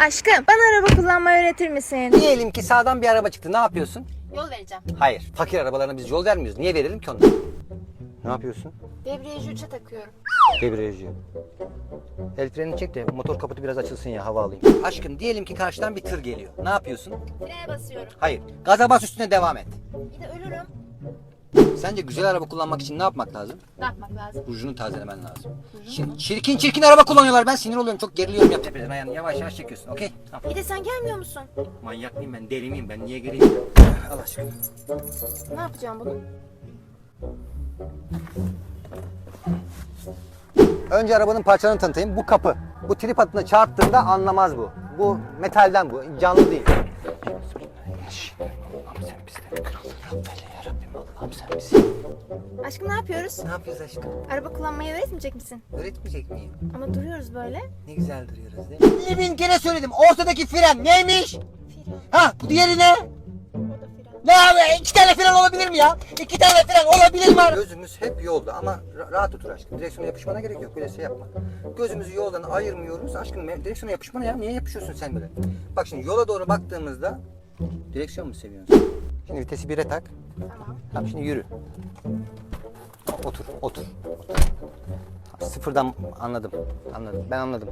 Aşkım bana araba kullanmayı öğretir misin? Diyelim ki sağdan bir araba çıktı. Ne yapıyorsun? Yol vereceğim. Hayır. Fakir arabalarına biz yol vermiyoruz. Niye verelim ki onları? Ne yapıyorsun? Debriyajı 3'e takıyorum. Debriyajı. El frenini çek de motor kaputu biraz açılsın ya hava alayım. Aşkım diyelim ki karşıdan bir tır geliyor. Ne yapıyorsun? Frene basıyorum. Hayır. Gaza bas üstüne devam et. Bir de ölürüm. Sence güzel araba kullanmak için ne yapmak lazım? Ne yapmak lazım? Rujunu tazelemen lazım. Şimdi çirkin çirkin araba kullanıyorlar. Ben sinir oluyorum. Çok geriliyorum. Yap tepeden ayağını yavaş yavaş çekiyorsun. Okey? Tamam. Bir de sen gelmiyor musun? Manyak mıyım ben? Deli miyim ben? Niye geleyim? Al aşkım. Ne yapacağım bunu? Önce arabanın parçalarını tanıtayım. Bu kapı. Bu trip hattına çarptığında anlamaz bu. Bu metalden bu. Canlı değil. Allah'ım sen bizden kral. Affeyle ya Rabbim Allah'ım sen bizi. Aşkım ne yapıyoruz? Ne yapıyoruz aşkım? Araba kullanmayı öğretmeyecek misin? Öğretmeyecek miyim? Ama duruyoruz böyle. Ne güzel duruyoruz değil mi? Bin kere söyledim. Ortadaki fren neymiş? Fren. Ha bu diğeri ne? O da fren. Ne abi iki tane fren olabilir mi ya? İki tane fren olabilir mi? Gözümüz hep yolda ama ra- rahat otur aşkım. Direksiyona yapışmana gerek yok. Böyle şey yapma. Gözümüzü yoldan ayırmıyoruz. Aşkım direksiyona yapışmana ya. Niye yapışıyorsun sen böyle? Bak şimdi yola doğru baktığımızda direksiyon mu seviyorsun? Şimdi vitesi 1'e tak. Tamam. Tamam şimdi yürü. Otur, otur. Sıfırdan anladım. Anladım. Ben anladım.